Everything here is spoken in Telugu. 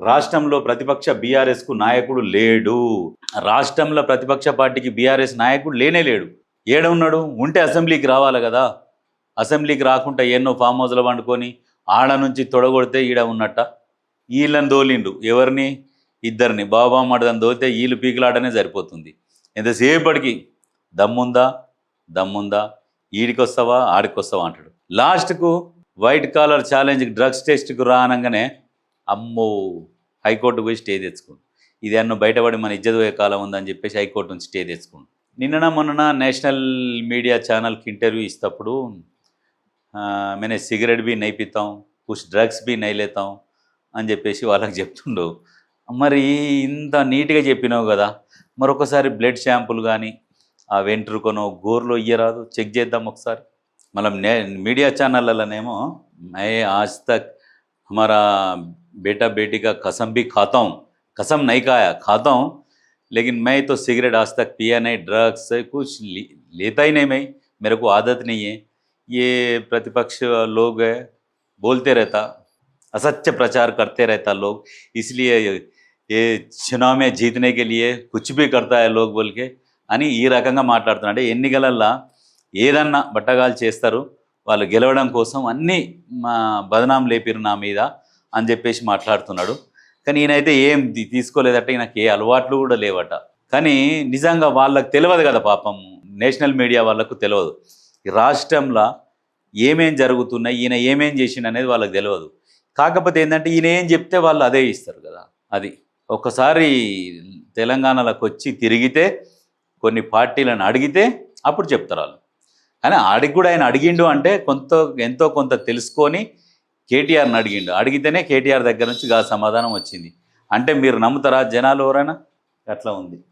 రాష్ట్రంలో ప్రతిపక్ష బీఆర్ఎస్కు నాయకుడు లేడు. రాష్ట్రంలో ప్రతిపక్ష పార్టీకి బీఆర్ఎస్ నాయకుడు లేనే లేడు. ఏడున్నాడు? ఉంటే అసెంబ్లీకి రావాలి కదా. అసెంబ్లీకి రాకుండా ఎన్నో ఫామ్ హౌస్లు వండుకొని ఆడ నుంచి తొడగొడితే ఈడ ఉన్నట్ట? వీళ్ళని దోలిండు ఎవరిని? ఇద్దరిని. బాబా మడదని దోలితే వీళ్ళు పీకిలాడనే సరిపోతుంది. ఎంతసేపటికి? దమ్ముందా? దమ్ముందా? ఈడికొస్తావా? ఆడికొస్తావా ఆడికి వస్తావా అంటాడు. లాస్ట్కు వైట్ కాలర్ ఛాలెంజ్ డ్రగ్స్ టెస్ట్కు రానంగానే అమ్మో హైకోర్టు పోయి స్టే తెచ్చుకోండి ఇది అన్న బయటపడి మన ఇజ్జతపోయే కాలం ఉందని చెప్పేసి హైకోర్టు నుంచి స్టే తెచ్చుకోండి నిన్న మొన్న నేషనల్ మీడియా ఛానల్కి ఇంటర్వ్యూ ఇస్తప్పుడు మేనే సిగరెట్ బి నైపితాం కుష్ డ్రగ్స్ బి నైలేతాం అని చెప్పేసి వాళ్ళకి చెప్తుండవు మరి ఇంత నీట్గా చెప్పినావు కదా మరొకసారి బ్లడ్ షాంపులు కానీ ఆ వెంట్రుకనో గోర్లో ఇయ్యరాదు చెక్ చేద్దాం ఒకసారి. మనం నే మీడియా ఛానళ్ళలోనేమో మే ఆజ్ తక్ हमारा बेटा बेटी का कसम भी खाता हूँ कसम नहीं खाया खाता हूँ लेकिन मैं तो सिगरेट आज तक पिया नहीं ड्रग्स कुछ ले- लेता ही नहीं मैं मेरे को आदत नहीं है ये प्रतिपक्ष लोग है बोलते रहता असत्य प्रचार करते रहता लोग इसलिए ये ये चुनाव में जीतने के लिए कुछ भी करता है लोग बोल के అని ఈ రకంగా మాట్లాడుతున్నాడు అంటే ఎన్నికలల్లా ఏదన్నా బట్టగాలు చేస్తారు వాళ్ళు గెలవడం కోసం అన్నీ మా బదనాం లేపిరు నా మీద అని చెప్పేసి మాట్లాడుతున్నాడు. కానీ ఈయనైతే ఏం తీసుకోలేదట ఈయనకి ఏ అలవాట్లు కూడా లేవట. కానీ నిజంగా వాళ్ళకు తెలియదు కదా పాపం. నేషనల్ మీడియా వాళ్ళకు తెలియదు. ఈ రాష్ట్రంలో ఏమేం జరుగుతున్నాయి ఈయన ఏమేం చేసిండు అనేది వాళ్ళకి తెలియదు. కాకపోతే ఏంటంటే ఈయన ఏం చెప్తే వాళ్ళు అదే ఇస్తారు కదా. అది ఒక్కసారి తెలంగాణలోకి వచ్చి తిరిగితే కొన్ని పార్టీలను అడిగితే అప్పుడు చెప్తారు వాళ్ళు. కానీ ఆడికి కూడా ఆయన అడిగిండు అంటే కొంత ఎంతో కొంత తెలుసుకొని కేటీఆర్ని అడిగిండు. అడిగితేనే కేటీఆర్ దగ్గర నుంచి గా సమాధానం వచ్చింది. అంటే మీరు నమ్ముతారా జనాలు ఎవరైనా? అట్లా ఉంది.